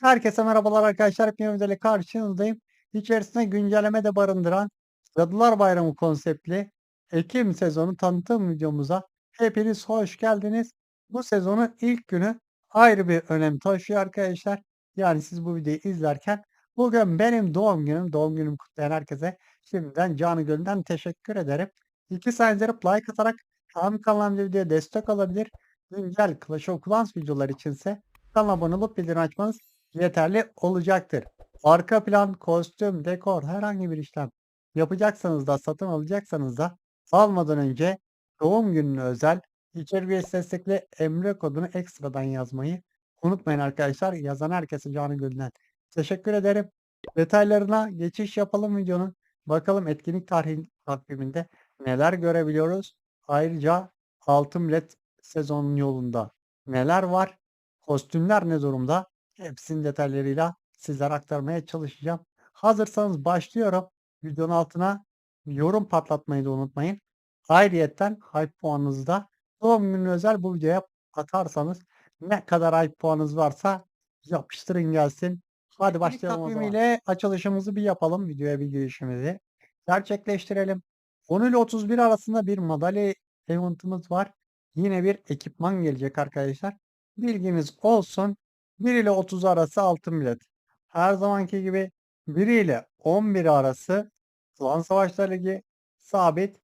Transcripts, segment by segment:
Herkese merhabalar arkadaşlar. Videoyla karşınızdayım. İçerisinde güncelleme de barındıran Cadılar Bayramı konseptli Ekim sezonu tanıtım videomuza hepiniz hoş geldiniz. Bu sezonun ilk günü ayrı bir önem taşıyor arkadaşlar. Yani siz bu videoyu izlerken bugün benim doğum günüm. Doğum günümü kutlayan herkese şimdiden canı gönülden teşekkür ederim. İki saniye like atarak hem kanalımda videoya destek olabilir. Güncel Clash of Clans videolar içinse kanala abone olup bildirim açmanız yeterli olacaktır. Arka plan, kostüm, dekor herhangi bir işlem yapacaksanız da satın alacaksanız da almadan önce doğum gününe özel içerik üyesi destekli emre kodunu ekstradan yazmayı unutmayın arkadaşlar. Yazan herkese canı gönülden teşekkür ederim. Detaylarına geçiş yapalım videonun. Bakalım etkinlik tarihi takviminde neler görebiliyoruz. Ayrıca altın led sezonun yolunda neler var? Kostümler ne durumda? Hepsinin detaylarıyla sizlere aktarmaya çalışacağım. Hazırsanız başlıyorum. Videonun altına yorum patlatmayı da unutmayın. Ayrıyetten hype puanınızı da doğum günü özel bu videoya atarsanız ne kadar hype puanınız varsa yapıştırın gelsin. Hadi başlayalım o zaman. ile açılışımızı bir yapalım. Videoya bir girişimizi gerçekleştirelim. 10 ile 31 arasında bir madalya eventimiz var. Yine bir ekipman gelecek arkadaşlar. Bilginiz olsun. 1 ile 30 arası altın bilet. Her zamanki gibi 1 ile 11 arası Klan Savaşlar Ligi sabit.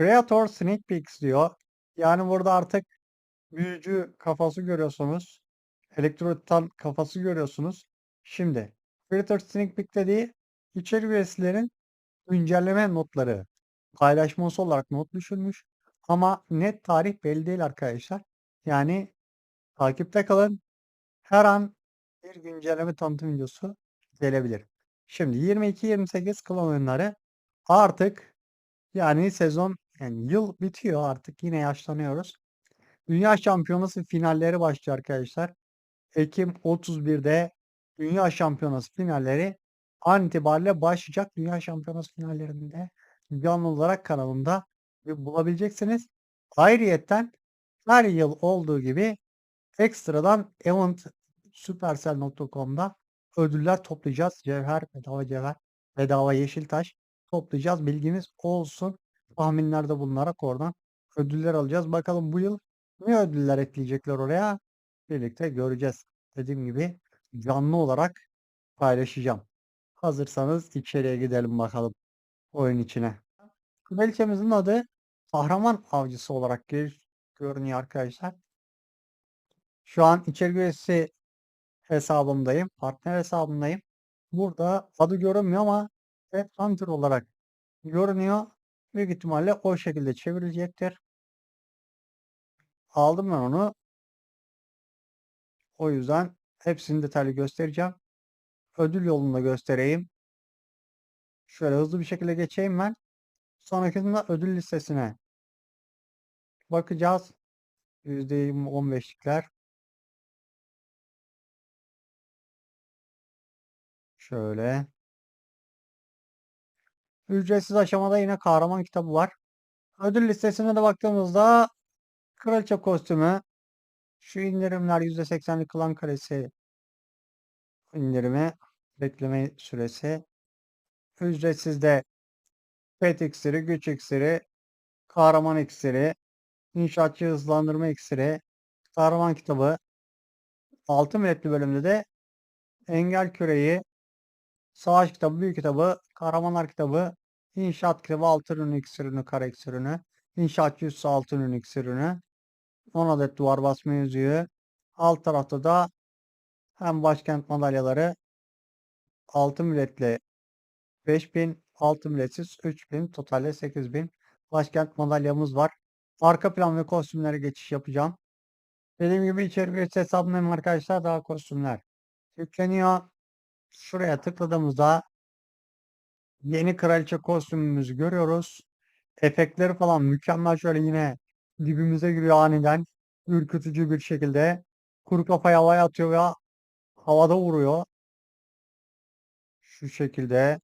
Creator Sneak Peeks diyor. Yani burada artık büyücü kafası görüyorsunuz. Elektrotan kafası görüyorsunuz. Şimdi Creator Sneak Peek dediği içerik üyesilerin güncelleme notları paylaşması olarak not düşülmüş. Ama net tarih belli değil arkadaşlar. Yani takipte kalın. Her an bir güncelleme tanıtım videosu gelebilir. Şimdi 22-28 klan oyunları artık yani sezon yani yıl bitiyor artık yine yaşlanıyoruz. Dünya Şampiyonası finalleri başlıyor arkadaşlar. Ekim 31'de Dünya Şampiyonası finalleri an itibariyle başlayacak. Dünya Şampiyonası finallerinde canlı olarak kanalımda bulabileceksiniz. Ayrıyetten her yıl olduğu gibi ekstradan event supercell.com'da ödüller toplayacağız. Cevher, bedava cevher, bedava yeşil taş toplayacağız. Bilginiz olsun. Tahminlerde bulunarak oradan ödüller alacağız. Bakalım bu yıl ne ödüller ekleyecekler oraya birlikte göreceğiz. Dediğim gibi canlı olarak paylaşacağım. Hazırsanız içeriye gidelim bakalım oyun içine. Kraliçemizin adı kahraman avcısı olarak görünüyor arkadaşlar. Şu an içerik üyesi hesabımdayım. Partner hesabımdayım. Burada adı görünmüyor ama Red Hunter olarak görünüyor. Büyük ihtimalle o şekilde çevrilecektir. Aldım ben onu. O yüzden hepsini detaylı göstereceğim. Ödül yolunda göstereyim. Şöyle hızlı bir şekilde geçeyim ben. Sonrakinde ödül listesine bakacağız. %15'likler. Şöyle. Ücretsiz aşamada yine kahraman kitabı var. Ödül listesine de baktığımızda kraliçe kostümü, şu indirimler %80'lik klan karesi indirimi, bekleme süresi, ücretsiz de pet iksiri, güç iksiri, kahraman iksiri, inşaatçı hızlandırma iksiri, kahraman kitabı, altı milletli bölümde de engel küreği, Savaş kitabı, büyük kitabı, kahramanlar kitabı, inşaat kitabı, altın ürünü, iksirünü, kara iksirünü, inşaatçı üssü altın ürünü, iksirünü, 10 adet duvar basma yüzüğü, alt tarafta da hem başkent madalyaları, altın biletle 5000, altın biletsiz 3000, totalde 8000 başkent madalyamız var. Arka plan ve kostümlere geçiş yapacağım. Dediğim gibi içerik hesabındayım arkadaşlar. Daha kostümler yükleniyor. Şuraya tıkladığımızda yeni kraliçe kostümümüzü görüyoruz. Efektleri falan mükemmel şöyle yine dibimize giriyor aniden. Ürkütücü bir şekilde. Kuru kafayı havaya atıyor ve havada vuruyor. Şu şekilde.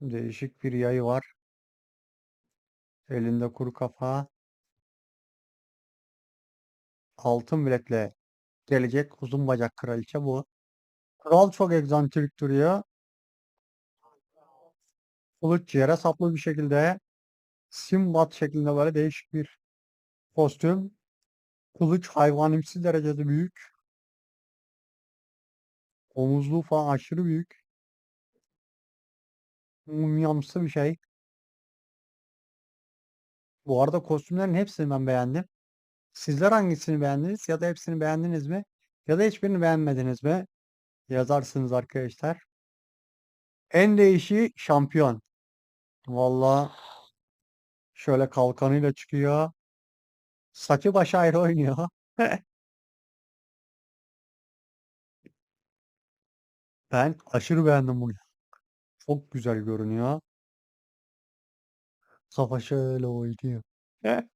Değişik bir yayı var. Elinde kuru kafa. Altın bilekle gelecek uzun bacak kraliçe bu. Kral çok egzantrik duruyor. Kılıç yere saplı bir şekilde Simbat şeklinde böyle değişik bir kostüm. Kılıç hayvanimsi derecede büyük. Omuzluğu falan aşırı büyük. Mumyamsı bir şey. Bu arada kostümlerin hepsini ben beğendim. Sizler hangisini beğendiniz ya da hepsini beğendiniz mi? Ya da hiçbirini beğenmediniz mi? Yazarsınız arkadaşlar. En değişi şampiyon. Valla şöyle kalkanıyla çıkıyor. Saçı başı ayrı oynuyor. Ben aşırı beğendim bunu. Çok güzel görünüyor. Kafa şöyle oynuyor.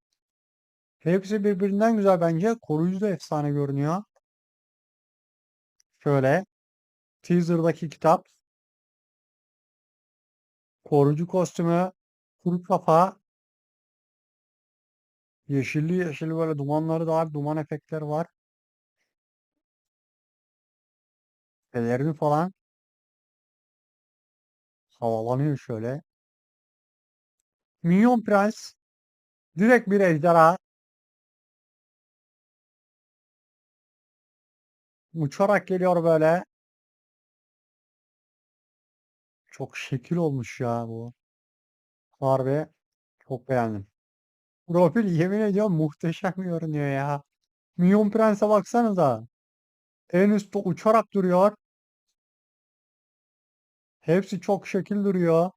Hepsi birbirinden güzel bence. Koruyucu da efsane görünüyor. Şöyle. Teaser'daki kitap. Koruyucu kostümü. Kuru kafa. Yeşilli yeşilli böyle dumanları da var. Duman efektleri var. Pelerini falan. Havalanıyor şöyle. Minyon Prens. Direkt bir ejderha. Uçarak geliyor böyle. Çok şekil olmuş ya bu. Harbi çok beğendim. Profil yemin ediyorum muhteşem görünüyor ya. Minyon Prens'e baksanıza. En üstte uçarak duruyor. Hepsi çok şekil duruyor.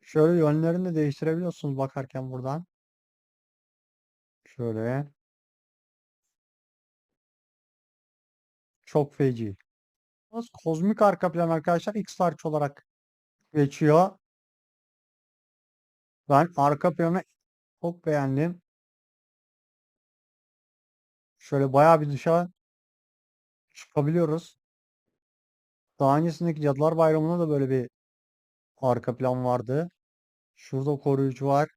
Şöyle yönlerini de değiştirebiliyorsunuz bakarken buradan. Şöyle. Çok feci. Kozmik arka plan arkadaşlar X-Large olarak geçiyor. Ben arka planı çok beğendim. Şöyle bayağı bir dışa çıkabiliyoruz. Daha öncesindeki Cadılar Bayramı'nda da böyle bir arka plan vardı. Şurada koruyucu var.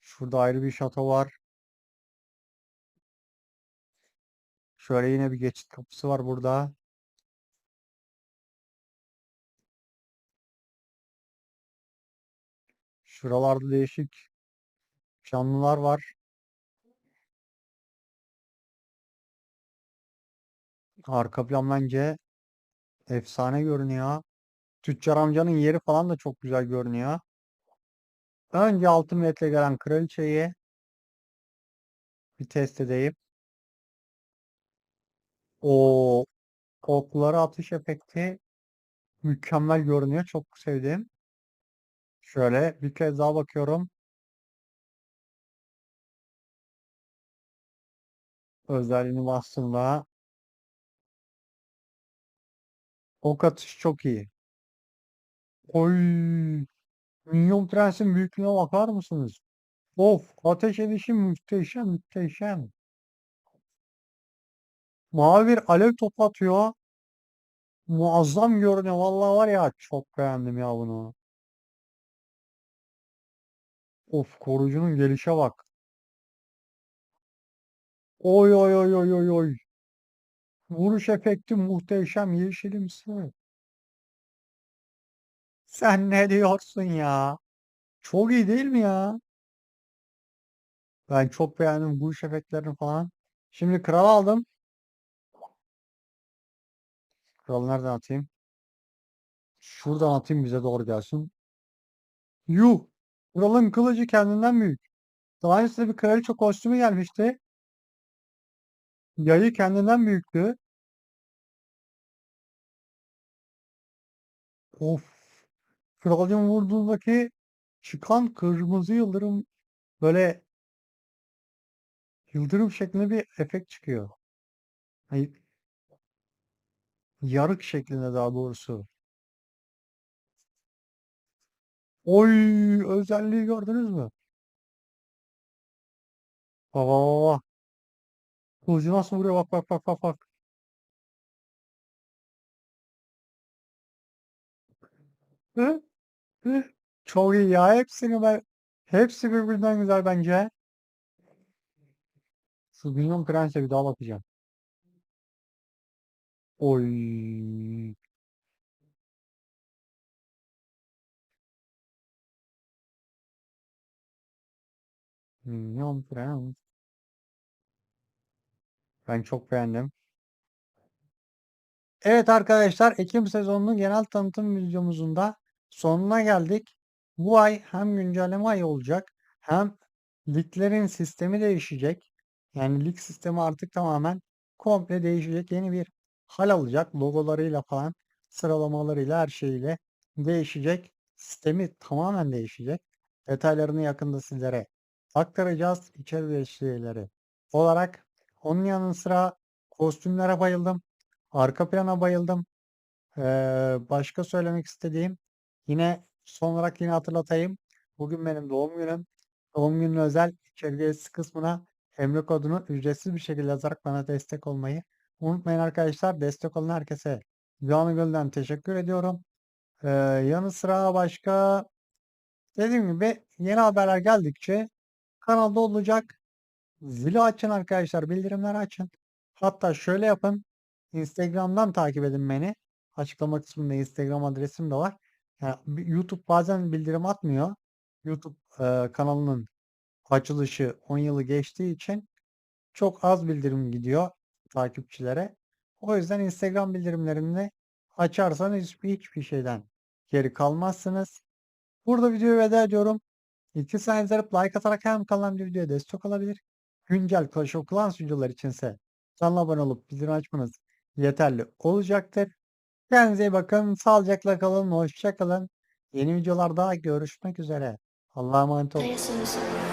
Şurada ayrı bir şato var. Şöyle yine bir geçit kapısı var burada. Şuralarda değişik canlılar var. Arka plan bence efsane görünüyor. Tüccar amcanın yeri falan da çok güzel görünüyor. Önce altın metre gelen kraliçeyi bir test edeyim. O okları atış efekti mükemmel görünüyor. Çok sevdim. Şöyle bir kez daha bakıyorum. Özelliğini bastığımda ok atış çok iyi. Oy! Minyon Prens'in büyüklüğüne bakar mısınız? Of! Ateş edişi muhteşem muhteşem. Mavi bir alev topu atıyor. Muazzam görünüyor. Vallahi var ya çok beğendim ya bunu. Of koruyucunun gelişe bak. Oy oy oy oy oy oy. Vuruş efekti muhteşem yeşilimsi. Sen ne diyorsun ya? Çok iyi değil mi ya? Ben çok beğendim vuruş efektlerini falan. Şimdi kral aldım. Kralı nereden atayım? Şuradan atayım bize doğru gelsin. Yuh! Kralın kılıcı kendinden büyük. Daha öncesinde bir kraliçe kostümü gelmişti. Yayı kendinden büyüktü. Of! Kralcığın vurduğundaki çıkan kırmızı yıldırım böyle yıldırım şeklinde bir efekt çıkıyor. Hani yarık şeklinde daha doğrusu. Oy! Özelliği gördünüz mü? Baba baba. Kılıcı nasıl vuruyor? Bak bak bak bak bak. Hı? Hı? Çok iyi ya. Hepsini ben hepsi birbirinden güzel bence. Şu Minyon Prens'e bir daha bakacağım. Oy. Prens. Ben çok beğendim. Evet arkadaşlar Ekim sezonunun genel tanıtım videomuzun da sonuna geldik. Bu ay hem güncelleme ayı olacak hem liglerin sistemi değişecek. Yani lig sistemi artık tamamen komple değişecek. Yeni bir hal alacak. Logolarıyla falan sıralamalarıyla her şeyiyle değişecek. Sistemi tamamen değişecek. Detaylarını yakında sizlere aktaracağız. İçeri değişiklikleri olarak. Onun yanı sıra kostümlere bayıldım. Arka plana bayıldım. Ee, başka söylemek istediğim yine son olarak yine hatırlatayım. Bugün benim doğum günüm. Doğum günü özel içerisi kısmına emri kodunu ücretsiz bir şekilde yazarak bana destek olmayı unutmayın arkadaşlar. Destek olan herkese canı gönülden teşekkür ediyorum. Ee, yanı sıra başka dediğim gibi yeni haberler geldikçe kanalda olacak. Zili açın arkadaşlar. Bildirimleri açın. Hatta şöyle yapın. Instagram'dan takip edin beni. Açıklama kısmında Instagram adresim de var. Yani YouTube bazen bildirim atmıyor. YouTube e, kanalının açılışı 10 yılı geçtiği için çok az bildirim gidiyor takipçilere. O yüzden Instagram bildirimlerini açarsanız hiçbir, hiçbir şeyden geri kalmazsınız. Burada videoyu veda ediyorum. İki saniye izleyip like atarak hem bir videoya destek olabilir. Güncel Clash of Clans videolar içinse kanala abone olup bildirim açmanız yeterli olacaktır. Kendinize iyi bakın. Sağlıcakla kalın. Hoşça kalın. Yeni videolarda görüşmek üzere. Allah'a emanet olun.